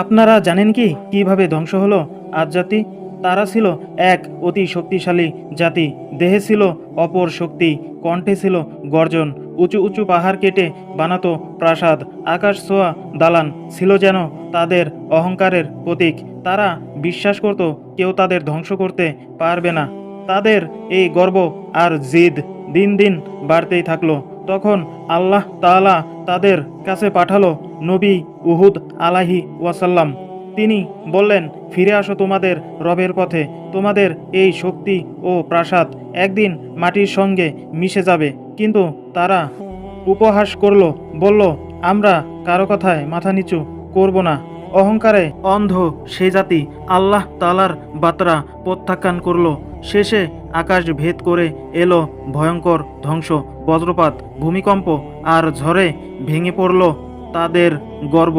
আপনারা জানেন কি কীভাবে ধ্বংস হলো? আজ জাতি তারা ছিল এক অতি শক্তিশালী জাতি। দেহে ছিল অপর শক্তি, কণ্ঠে ছিল গর্জন। উঁচু উঁচু পাহাড় কেটে বানাতো প্রাসাদ। আকাশ ছোঁয়া দালান ছিল যেন তাদের অহংকারের প্রতীক। তারা বিশ্বাস করত কেউ তাদের ধ্বংস করতে পারবে না। তাদের এই গর্ব আর জিদ দিন দিন বাড়তেই থাকল। তখন আল্লাহ তাআলা তাদের কাছে পাঠালো নবী উহুদ আলাহি ওয়াসাল্লাম। তিনি বললেন, ফিরে আসো তোমাদের রবের পথে। তোমাদের এই শক্তি ও প্রাসাদ একদিন মাটির সঙ্গে মিশে যাবে। কিন্তু তারা উপহাস করল, বলল, আমরা কারও কথায় মাথা নিচু করব না। অহংকারে অন্ধ সে জাতি আল্লাহ তালার বাতরা প্রত্যাখ্যান করল। শেষে আকাশ ভেদ করে এলো ভয়ঙ্কর ধ্বংস বজ্রপাত ভূমিকম্প আর ঝড়ে ভেঙে পড়ল তাদের গর্ব।